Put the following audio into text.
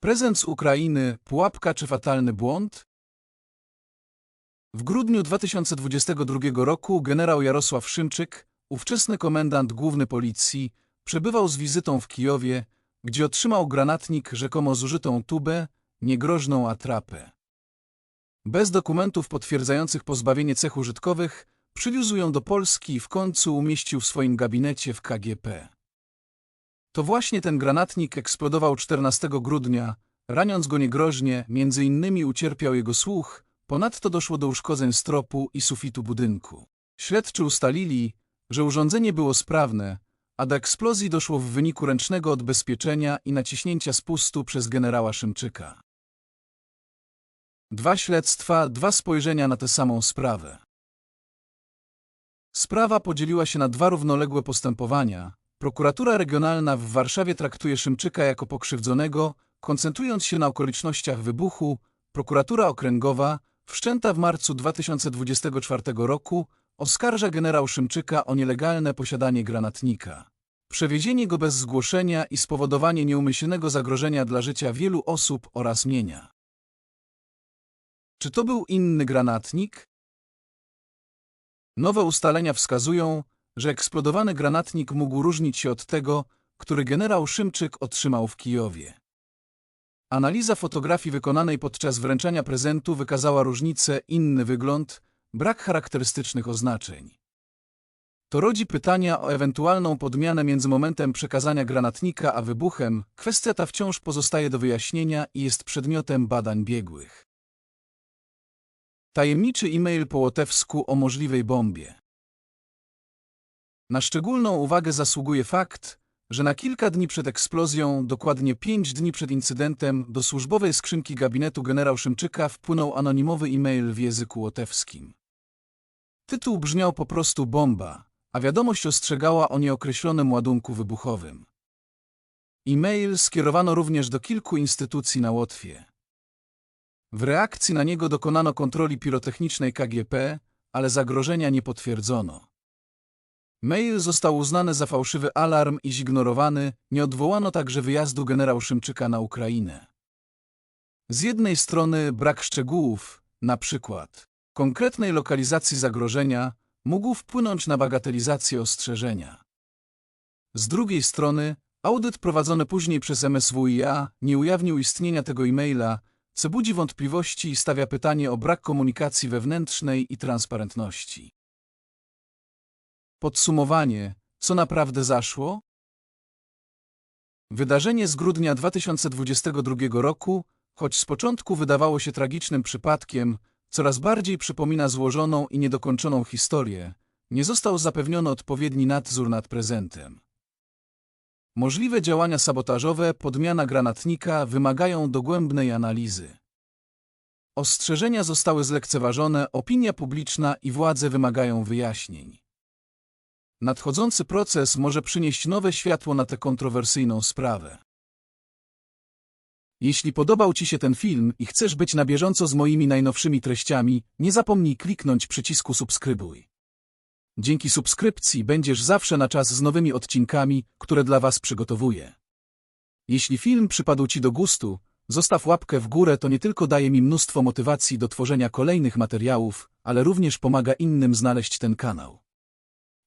Prezent z Ukrainy, pułapka czy fatalny błąd? W grudniu 2022 roku generał Jarosław Szymczyk, ówczesny komendant główny policji, przebywał z wizytą w Kijowie, gdzie otrzymał granatnik rzekomo zużytą tubę, niegroźną atrapę. Bez dokumentów potwierdzających pozbawienie cech użytkowych, przywiózł ją do Polski i w końcu umieścił w swoim gabinecie w KGP. To właśnie ten granatnik eksplodował 14 grudnia, raniąc go niegroźnie, między innymi ucierpiał jego słuch, ponadto doszło do uszkodzeń stropu i sufitu budynku. Śledczy ustalili, że urządzenie było sprawne, a do eksplozji doszło w wyniku ręcznego odbezpieczenia i naciśnięcia spustu przez generała Szymczyka. Dwa śledztwa, dwa spojrzenia na tę samą sprawę. Sprawa podzieliła się na dwa równoległe postępowania. Prokuratura Regionalna w Warszawie traktuje Szymczyka jako pokrzywdzonego, koncentrując się na okolicznościach wybuchu. Prokuratura Okręgowa, wszczęta w marcu 2024 roku, oskarża generał Szymczyka o nielegalne posiadanie granatnika. Przewiezienie go bez zgłoszenia i spowodowanie nieumyślnego zagrożenia dla życia wielu osób oraz mienia. Czy to był inny granatnik? Nowe ustalenia wskazują, że eksplodowany granatnik mógł różnić się od tego, który generał Szymczyk otrzymał w Kijowie. Analiza fotografii wykonanej podczas wręczania prezentu wykazała różnicę, inny wygląd, brak charakterystycznych oznaczeń. To rodzi pytania o ewentualną podmianę między momentem przekazania granatnika a wybuchem. Kwestia ta wciąż pozostaje do wyjaśnienia i jest przedmiotem badań biegłych. Tajemniczy e-mail po łotewsku o możliwej bombie. Na szczególną uwagę zasługuje fakt, że na kilka dni przed eksplozją, dokładnie pięć dni przed incydentem, do służbowej skrzynki gabinetu generał Szymczyka wpłynął anonimowy e-mail w języku łotewskim. Tytuł brzmiał po prostu bomba, a wiadomość ostrzegała o nieokreślonym ładunku wybuchowym. E-mail skierowano również do kilku instytucji na Łotwie. W reakcji na niego dokonano kontroli pirotechnicznej KGP, ale zagrożenia nie potwierdzono. Mail został uznany za fałszywy alarm i zignorowany, nie odwołano także wyjazdu generał Szymczyka na Ukrainę. Z jednej strony brak szczegółów, na przykład konkretnej lokalizacji zagrożenia, mógł wpłynąć na bagatelizację ostrzeżenia. Z drugiej strony audyt prowadzony później przez MSWiA nie ujawnił istnienia tego e-maila, co budzi wątpliwości i stawia pytanie o brak komunikacji wewnętrznej i transparentności. Podsumowanie, co naprawdę zaszło? Wydarzenie z grudnia 2022 roku, choć z początku wydawało się tragicznym przypadkiem, coraz bardziej przypomina złożoną i niedokończoną historię. Nie został zapewniony odpowiedni nadzór nad prezentem. Możliwe działania sabotażowe, podmiana granatnika wymagają dogłębnej analizy. Ostrzeżenia zostały zlekceważone, opinia publiczna i władze wymagają wyjaśnień. Nadchodzący proces może przynieść nowe światło na tę kontrowersyjną sprawę. Jeśli podobał Ci się ten film i chcesz być na bieżąco z moimi najnowszymi treściami, nie zapomnij kliknąć przycisku subskrybuj. Dzięki subskrypcji będziesz zawsze na czas z nowymi odcinkami, które dla Was przygotowuję. Jeśli film przypadł Ci do gustu, zostaw łapkę w górę, to nie tylko daje mi mnóstwo motywacji do tworzenia kolejnych materiałów, ale również pomaga innym znaleźć ten kanał.